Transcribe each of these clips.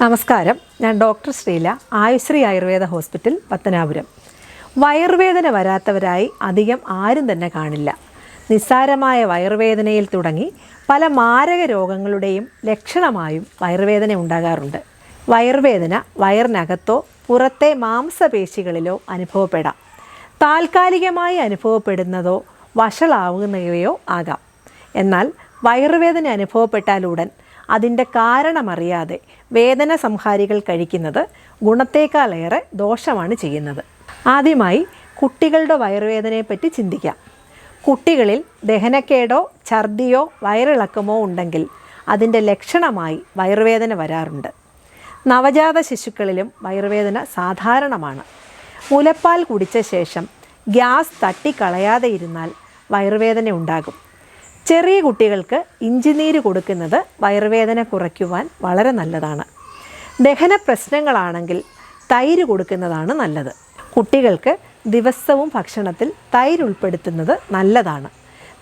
നമസ്കാരം. ഞാൻ doctor Sreela Ayushree Ayurveda hospital Pathanapuram. വയറുവേദന വരാത്തവരായി അധികം ആരും തന്നെ കാണില്ല. നിസ്സാരമായ വയറുവേദനയിൽ തുടങ്ങി പല മാരക രോഗങ്ങളുടെയും ലക്ഷണമായും വയറുവേദന ഉണ്ടാകാറുണ്ട്. വയറുവേദന വയറിനകത്തോ പുറത്തെ മാംസപേശികളിലോ അനുഭവപ്പെടാം. താൽക്കാലികമായി അനുഭവപ്പെടുന്നതോ വഷളാവുന്നവയോ ആകാം. എന്നാൽ വയറുവേദന അനുഭവപ്പെട്ടാലുടൻ അതിന്റെ കാരണമറിയാതെ വേദന സംഹാരികൾ കഴിക്കുന്നത് ഗുണത്തേക്കാളേറെ ദോഷമാണ് ചെയ്യുന്നത്. ആദ്യമായി കുട്ടികളുടെ വയറുവേദനയെപ്പറ്റി ചിന്തിക്കാം. കുട്ടികളിൽ ദഹനക്കേടോ ഛർദിയോ വയറിളക്കമോ ഉണ്ടെങ്കിൽ അതിന്റെ ലക്ഷണമായി വയറുവേദന വരാറുണ്ട്. നവജാത ശിശുക്കളിലും വയറുവേദന സാധാരണമാണ്. മുലപ്പാൽ കുടിച്ച ശേഷം ഗ്യാസ് തട്ടിക്കളയാതെ ഇരുന്നാൽ വയറുവേദന ഉണ്ടാകും. ചെറിയ കുട്ടികൾക്ക് ഇഞ്ചിനീര് കൊടുക്കുന്നത് വയറുവേദന കുറയ്ക്കുവാൻ വളരെ നല്ലതാണ്. ദഹന പ്രശ്നങ്ങളാണെങ്കിൽ തൈര് കൊടുക്കുന്നതാണ് നല്ലത്. കുട്ടികൾക്ക് ദിവസവും ഭക്ഷണത്തിൽ തൈര് ഉൾപ്പെടുത്തുന്നത് നല്ലതാണ്.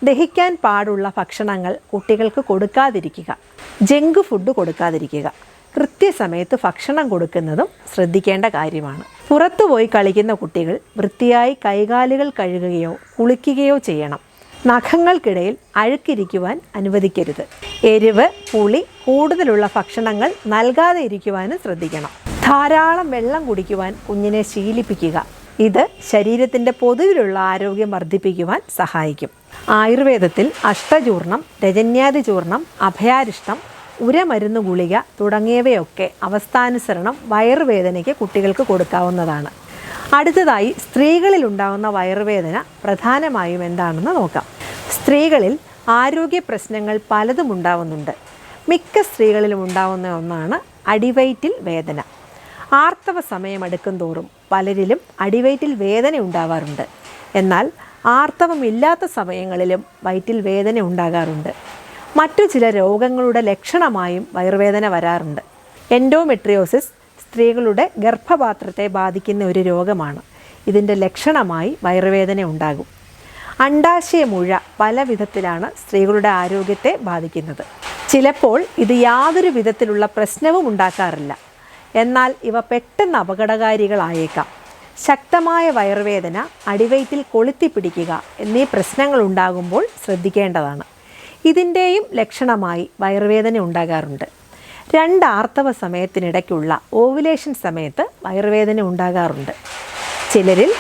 ദഹിക്കാൻ പാടുള്ള ഭക്ഷണങ്ങൾ കുട്ടികൾക്ക് കൊടുക്കാതിരിക്കുക. Junk food കൊടുക്കാതിരിക്കുക. കൃത്യസമയത്ത് ഭക്ഷണം കൊടുക്കുന്നതും ശ്രദ്ധിക്കേണ്ട കാര്യമാണ്. പുറത്തുപോയി കളിക്കുന്ന കുട്ടികൾ വൃത്തിയായി കൈകാലുകൾ കഴുകുകയോ കുളിക്കുകയോ ചെയ്യണം. നഖങ്ങൾക്കിടയിൽ അഴുക്കിരിക്കുവാൻ അനുവദിക്കരുത്. എരിവ് പുളി കൂടുതലുള്ള ഭക്ഷണങ്ങൾ നൽകാതെ ഇരിക്കുവാനും ശ്രദ്ധിക്കണം. ധാരാളം വെള്ളം കുടിക്കുവാൻ കുഞ്ഞിനെ ശീലിപ്പിക്കുക. ഇത് ശരീരത്തിന്റെ പൊതുവിലുള്ള ആരോഗ്യം വർദ്ധിപ്പിക്കുവാൻ സഹായിക്കും. ആയുർവേദത്തിൽ അഷ്ടചൂർണം രജന്യാതി ചൂർണം അഭയാരിഷ്ടം ഉരമരുന്ന് ഗുളിക തുടങ്ങിയവയൊക്കെ അവസ്ഥാനുസരണം വയറുവേദനയ്ക്ക് കുട്ടികൾക്ക് കൊടുക്കാവുന്നതാണ്. അടുത്തതായി സ്ത്രീകളിൽ ഉണ്ടാകുന്ന വയറുവേദന പ്രധാനമായും എന്താണെന്ന് നോക്കാം. സ്ത്രീകളിൽ ആരോഗ്യ പ്രശ്നങ്ങൾ പലതും ഉണ്ടാവുന്നുണ്ട്. മിക്ക സ്ത്രീകളിലും ഉണ്ടാവുന്ന ഒന്നാണ് അടിവയറ്റിൽ വേദന. ആർത്തവ സമയം അടുക്കും തോറും പലരിലും അടിവയറ്റിൽ വേദന ഉണ്ടാവാറുണ്ട്. എന്നാൽ ആർത്തവമില്ലാത്ത സമയങ്ങളിലും വയറ്റിൽ വേദന ഉണ്ടാകാറുണ്ട്. മറ്റു ചില രോഗങ്ങളുടെ ലക്ഷണമായും വയറുവേദന വരാറുണ്ട്. എൻഡോമെട്രിയോസിസ് സ്ത്രീകളുടെ ഗർഭപാത്രത്തെ ബാധിക്കുന്ന ഒരു രോഗമാണ്. ഇതിന്റെ ലക്ഷണമായി വയറുവേദന ഉണ്ടാകും. അണ്ടാശയ മുഴ പല വിധത്തിലാണ് സ്ത്രീകളുടെ ആരോഗ്യത്തെ ബാധിക്കുന്നത്. ചിലപ്പോൾ ഇത് യാതൊരു വിധത്തിലുള്ള പ്രശ്നവും ഉണ്ടാക്കാറില്ല. എന്നാൽ ഇവ പെട്ടെന്ന് അപകടകാരികളായേക്കാം. ശക്തമായ വയറുവേദന അടിവയറ്റിൽ കൊളുത്തി പിടിക്കുക എന്നീ പ്രശ്നങ്ങൾ ഉണ്ടാകുമ്പോൾ ശ്രദ്ധിക്കേണ്ടതാണ്. ഇതിന്റെയും ലക്ഷണമായി വയറുവേദന ഉണ്ടാകാറുണ്ട്. രണ്ട് ആർത്തവ സമയത്തിനിടയ്ക്കുള്ള ഓവുലേഷൻ സമയത്ത് വയറുവേദന ഉണ്ടാകാറുണ്ട്. ചിലരിൽ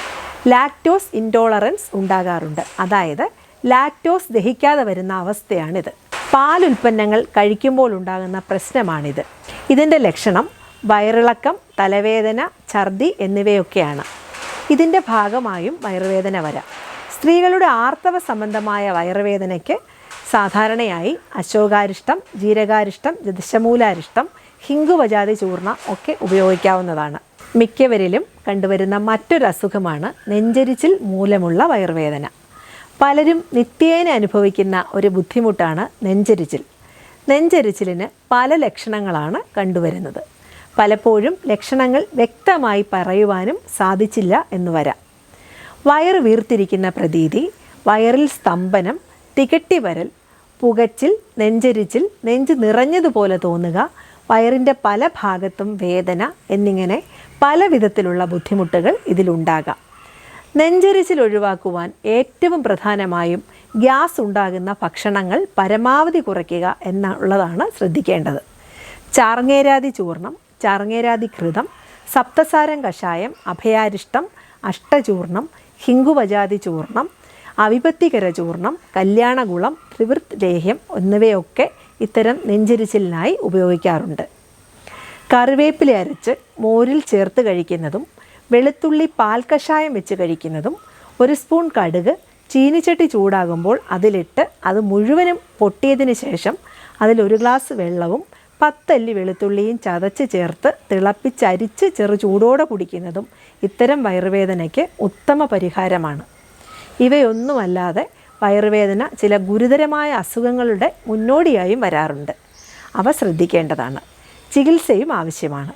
ലാക്ടോസ് ഇൻടോളറൻസ് ഉണ്ടാകാറുണ്ട്. അതായത് ലാക്ടോസ് ദഹിക്കാതെ വരുന്ന അവസ്ഥയാണിത്. പാലുൽപ്പന്നങ്ങൾ കഴിക്കുമ്പോൾ ഉണ്ടാകുന്ന പ്രശ്നമാണിത്. ഇതിന്റെ ലക്ഷണം വയറിളക്കം തലവേദന ഛർദി എന്നിവയൊക്കെയാണ്. ഇതിന്റെ ഭാഗമായും വയറുവേദന വരാം. സ്ത്രീകളുടെ ആർത്തവ സംബന്ധമായ വയറുവേദനയ്ക്ക് സാധാരണയായി അശോകാരിഷ്ടം ജീരകാരിഷ്ടം ദശമൂലാരിഷ്ടം ഹിങ്കുവജാതി ചൂർണ ഒക്കെ ഉപയോഗിക്കാവുന്നതാണ്. മിക്കവരിലും കണ്ടുവരുന്ന മറ്റൊരു അസുഖമാണ് നെഞ്ചരിച്ചിൽ മൂലമുള്ള വയറുവേദന. പലരും നിത്യേന അനുഭവിക്കുന്ന ഒരു ബുദ്ധിമുട്ടാണ് നെഞ്ചരിച്ചിൽ. നെഞ്ചരിച്ചിലിന് പല ലക്ഷണങ്ങളാണ് കണ്ടുവരുന്നത്. പലപ്പോഴും ലക്ഷണങ്ങൾ വ്യക്തമായി പറയുവാനും സാധിച്ചില്ല എന്ന് വരാം. വയറ് വീർത്തിരിക്കുന്ന പ്രതീതി വയറിൽ സ്തംഭനം തികട്ടി വരൽ പുകച്ചിൽ നെഞ്ചരിച്ചിൽ നെഞ്ച് നിറഞ്ഞതുപോലെ തോന്നുക വയറിന്റെ പല ഭാഗത്തും വേദന എന്നിങ്ങനെ പല വിധത്തിലുള്ള ബുദ്ധിമുട്ടുകൾ ഇതിലുണ്ടാകാം. നെഞ്ചരിച്ചിൽ ഒഴിവാക്കുവാൻ ഏറ്റവും പ്രധാനമായും ഗ്യാസ് ഉണ്ടാകുന്ന ഭക്ഷണങ്ങൾ പരമാവധി കുറയ്ക്കുക എന്നുള്ളതാണ് ശ്രദ്ധിക്കേണ്ടത്. ചാർങ്ങേരാതി ചൂർണം ചാർങ്ങേരാതി ഘൃതം സപ്തസാരം കഷായം അഭയാരിഷ്ടം അഷ്ടചൂർണം ഹിങ്കുവജാതി ചൂർണം അവിപത്തികര ചൂർണം കല്യാണകുളം ത്രിവൃത് ലേഹ്യം എന്നിവയൊക്കെ ഇത്തരം നെഞ്ചരിച്ചിലിനായി ഉപയോഗിക്കാറുണ്ട്. കറിവേപ്പില അരച്ച് മോരിൽ ചേർത്ത് കഴിക്കുന്നതും വെളുത്തുള്ളി പാൽ കഷായം വെച്ച് കഴിക്കുന്നതും ഒരു സ്പൂൺ കടുക് ചീനിച്ചട്ടി ചൂടാകുമ്പോൾ അതിലിട്ട് അത് മുഴുവനും പൊട്ടിയതിന് ശേഷം അതിലൊരു ഗ്ലാസ് വെള്ളവും പത്തല്ലി വെളുത്തുള്ളിയും ചതച്ച് ചേർത്ത് തിളപ്പിച്ചരിച്ച് ചെറു ചൂടോടെ കുടിക്കുന്നതും ഇത്തരം വയറുവേദനയ്ക്ക് ഉത്തമ പരിഹാരമാണ്. ഇവയൊന്നുമല്ലാതെ വയറുവേദന ചില ഗുരുതരമായ അസുഖങ്ങളുടെ മുന്നോടിയായും വരാറുണ്ട്. അവ ശ്രദ്ധിക്കേണ്ടതാണ്. ചികിത്സയും ആവശ്യമാണ്.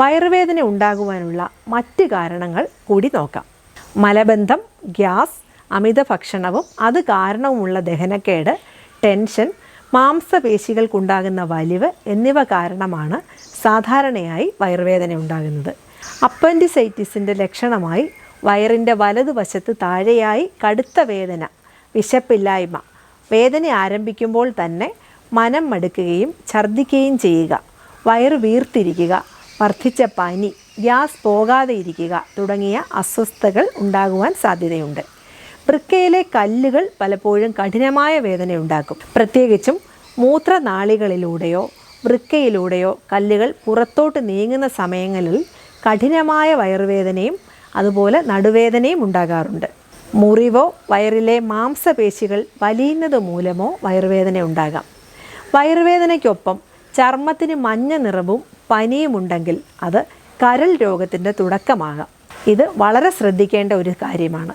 വയറുവേദന ഉണ്ടാകുവാനുള്ള മറ്റ് കാരണങ്ങൾ കൂടി നോക്കാം. മലബന്ധം ഗ്യാസ് അമിത ഭക്ഷണവും അത് കാരണവുമുള്ള ദഹനക്കേട് ടെൻഷൻ മാംസപേശികൾക്കുണ്ടാകുന്ന വലിവ് എന്നിവ കാരണമാണ് സാധാരണയായി വയറുവേദന ഉണ്ടാകുന്നത്. അപ്പൻഡിസൈറ്റിസിന്റെ ലക്ഷണമായി വയറിന്റെ വലതുവശത്ത് താഴെയായി കടുത്ത വേദന വിശപ്പില്ലായ്മ വേദന ആരംഭിക്കുമ്പോൾ തന്നെ മനം മടുക്കുകയും ഛർദ്ദിക്കുകയും ചെയ്യുക. വയറ് വീർത്തിരിക്കുക വർദ്ധിച്ച പനി ഗ്യാസ് പോകാതെ ഇരിക്കുക തുടങ്ങിയ അസ്വസ്ഥതകൾ ഉണ്ടാകുവാൻ സാധ്യതയുണ്ട്. വൃക്കയിലെ കല്ലുകൾ പലപ്പോഴും കഠിനമായ വേദന ഉണ്ടാക്കും പ്രത്യേകിച്ചും മൂത്രനാളികളിലൂടെയോ വൃക്കയിലൂടെയോ കല്ലുകൾ പുറത്തോട്ട് നീങ്ങുന്ന സമയങ്ങളിൽ കഠിനമായ വയറുവേദനയും അതുപോലെ നടുവേദനയും ഉണ്ടാകാറുണ്ട്. മുറിവോ വയറിലെ മാംസപേശികൾ വലിയുന്നത് മൂലമോ വയറുവേദന ഉണ്ടാകാം. വയറുവേദനയ്ക്കൊപ്പം ചർമ്മത്തിന് മഞ്ഞ നിറവും പനിയും ഉണ്ടെങ്കിൽ അത് കരൾ രോഗത്തിന്റെ തുടക്കമാകാം. ഇത് വളരെ ശ്രദ്ധിക്കേണ്ട ഒരു കാര്യമാണ്.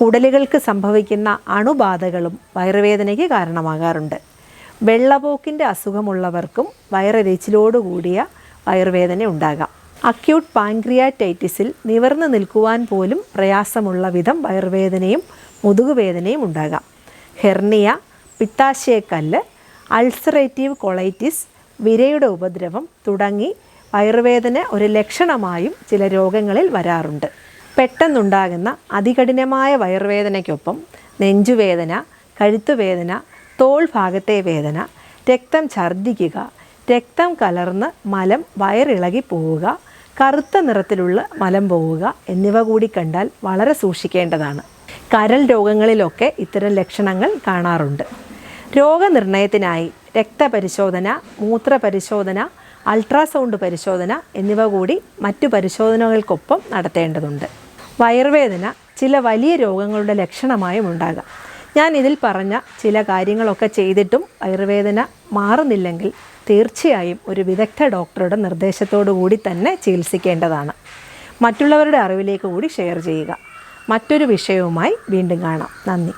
കുടലുകൾക്ക് സംഭവിക്കുന്ന അണുബാധകളും വയറുവേദനയ്ക്ക് കാരണമാകാറുണ്ട്. വെള്ളപോക്കിന്റെ അസുഖമുള്ളവർക്കും വയറെരിച്ചിലോടുകൂടിയ വയറുവേദന ഉണ്ടാകാം. അക്യൂട്ട് പാൻക്രിയാറ്റൈറ്റിസിൽ നിവർന്നു നിൽക്കുവാൻ പോലും പ്രയാസമുള്ള വിധം വയറുവേദനയും മുതുകുവേദനയും ഉണ്ടാകാം. ഹെർണിയ പിത്താശയക്കല്ല് അൾസറേറ്റീവ് കൊളൈറ്റിസ് വിരയുടെ ഉപദ്രവം തുടങ്ങി വയറുവേദന ഒരു ലക്ഷണമായും ചില രോഗങ്ങളിൽ വരാറുണ്ട്. പെട്ടെന്നുണ്ടാകുന്ന അതികഠിനമായ വയറുവേദനയ്ക്കൊപ്പം നെഞ്ചുവേദന കഴുത്തുവേദന തോൾ ഭാഗത്തെ വേദന രക്തം ഛർദ്ദിക്കുക രക്തം കലർന്ന് മലം വയറിളകി പോവുക കറുത്ത നിറത്തിലുള്ള മലം പോവുക എന്നിവ കൂടി കണ്ടാൽ വളരെ സൂക്ഷിക്കേണ്ടതാണ്. കരൾ രോഗങ്ങളിലൊക്കെ ഇത്തരം ലക്ഷണങ്ങൾ കാണാറുണ്ട്. രോഗനിർണയത്തിനായി രക്തപരിശോധന മൂത്രപരിശോധന അൾട്രാസൗണ്ട് പരിശോധന എന്നിവ കൂടി മറ്റു പരിശോധനകൾക്കൊപ്പം നടത്തേണ്ടതുണ്ട്. വയർവേദന ചില വലിയ രോഗങ്ങളുടെ ലക്ഷണമായും ഉണ്ടാകാം. ഞാൻ ഇതിൽ പറഞ്ഞ ചില കാര്യങ്ങളൊക്കെ ചെയ്തിട്ടും വയർവേദന മാറുന്നില്ലെങ്കിൽ തീർച്ചയായും ഒരു വിദഗ്ധ ഡോക്ടറുടെ നിർദ്ദേശത്തോടു കൂടി തന്നെ ചികിത്സിക്കേണ്ടതാണ്. മറ്റുള്ളവരുടെ അറിവിലേക്ക് കൂടി ഷെയർ ചെയ്യുക. മറ്റൊരു വിഷയവുമായി വീണ്ടും കാണാം. നന്ദി.